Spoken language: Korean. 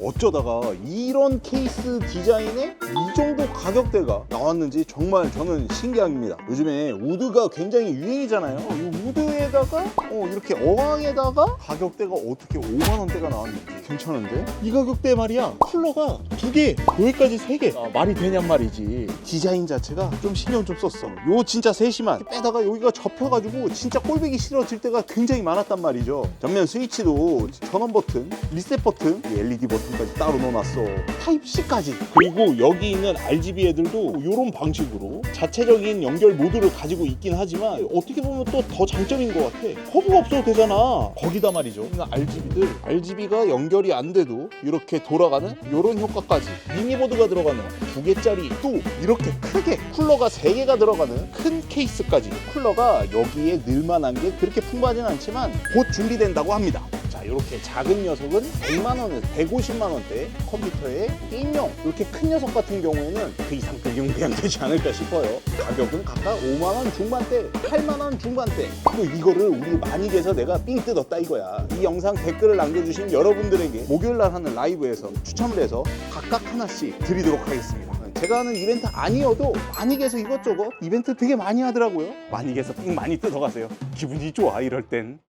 어쩌다가 이런 케이스 디자인에 이 정도 가격대가 나왔는지 정말 저는 신기합니다. 요즘에 우드가 굉장히 유행이잖아요. 이 우드에다가 어, 이렇게 어항에다가 가격대가 어떻게 5만 원대가 나왔는지 괜찮은데? 이 가격대 말이야 쿨러가 두 개, 여기까지 세 개. 아, 말이 되냔 말이지. 디자인 자체가 좀 신경 좀 썼어. 요 진짜 세심한 빼다가 여기가 접혀가지고 진짜 꼴보기 싫어질 때가 굉장히 많았단 말이죠. 전면 스위치도 전원 버튼, 리셋 버튼, 이 LED 버튼 까지 따로 넣어놨어. 타입 C까지. 그리고 여기 있는 RGB 애들도 이런 방식으로 자체적인 연결 모드를 가지고 있긴 하지만 어떻게 보면 또 더 장점인 것 같아. 허브가 없어도 되잖아. 거기다 말이죠. RGB들 RGB가 연결이 안 돼도 이렇게 돌아가는 이런 효과까지 미니보드가 들어가는 두 개짜리 또 이렇게 크게 쿨러가 세 개가 들어가는 큰 케이스까지 쿨러가 여기에 늘만한 게 그렇게 풍부하진 않지만 곧 준비된다고 합니다. 자 이렇게 작은 녀석은 100만 원에서 150만 원대 컴퓨터에 게임용 이렇게 큰 녀석 같은 경우에는 그 이상 급용 그냥 되지 않을까 싶어요. 가격은 각각 5만 원 중반대, 8만 원 중반대. 또 이거를 우리 마닉에서 내가 삥 뜯었다 이거야. 이 영상 댓글을 남겨주신 여러분들에게 목요일 날 하는 라이브에서 추첨을 해서 각각 하나씩 드리도록 하겠습니다. 제가 하는 이벤트 아니어도 마닉에서 이것저것 이벤트 되게 많이 하더라고요. 마닉에서 삥 많이 뜯어가세요. 기분이 좋아 이럴 땐.